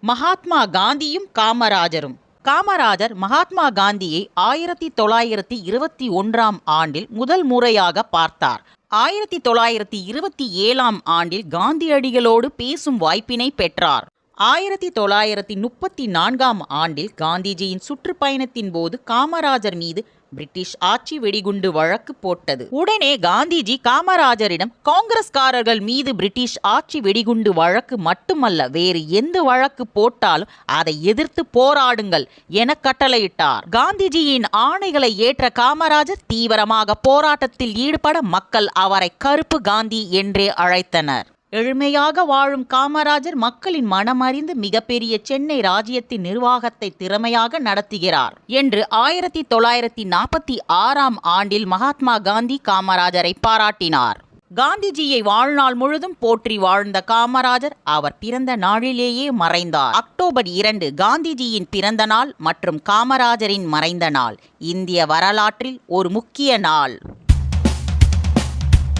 மகாத்மா காந்தியும் காமராஜரும். காமராஜர் மகாத்மா காந்தியை ஆயிரத்தி தொள்ளாயிரத்தி இருபத்தி ஒன்றாம் ஆண்டில் முதல் முறையாக பார்த்தார். ஆயிரத்தி தொள்ளாயிரத்தி இருபத்தி ஏழாம் ஆண்டில் காந்தியடிகளோடு பேசும் வாய்ப்பினை பெற்றார். ஆயிரத்தி தொள்ளாயிரத்தி முப்பத்தி நான்காம் ஆண்டில் காந்திஜியின் சுற்றுப்பயணத்தின் போது காமராஜர் மீது பிரிட்டிஷ் ஆட்சி வெடிகுண்டு வழக்கு போட்டது. உடனே காந்திஜி காமராஜரிடம் காங்கிரஸ்காரர்கள் மீது பிரிட்டிஷ் ஆட்சி வெடிகுண்டு வழக்கு மட்டுமல்ல வேறு எந்த வழக்கு போட்டாலும் அதை எதிர்த்து போராடுங்கள் என கட்டளையிட்டார். காந்திஜியின் ஆணைகளை ஏற்ற காமராஜர் தீவிரமாக போராட்டத்தில் ஈடுபட மக்கள் அவரை கருப்பு காந்தி என்றே அழைத்தனர். எளிமையாக வாழும் காமராஜர் மக்களின் மனமறிந்து மிகப்பெரிய சென்னை ராஜ்யத்தின் நிர்வாகத்தை திறமையாக நடத்துகிறார் என்று ஆயிரத்தி தொள்ளாயிரத்தி நாற்பத்தி ஆறாம் ஆண்டில் மகாத்மா காந்தி காமராஜரை பாராட்டினார். காந்திஜியை வாழ்நாள் முழுதும் போற்றி வாழ்ந்த காமராஜர் அவர் பிறந்த நாளிலேயே மறைந்தார். அக்டோபர் இரண்டு காந்திஜியின் பிறந்த நாள் மற்றும் காமராஜரின் மறைந்த நாள். இந்திய வரலாற்றில் ஒரு முக்கிய நாள்.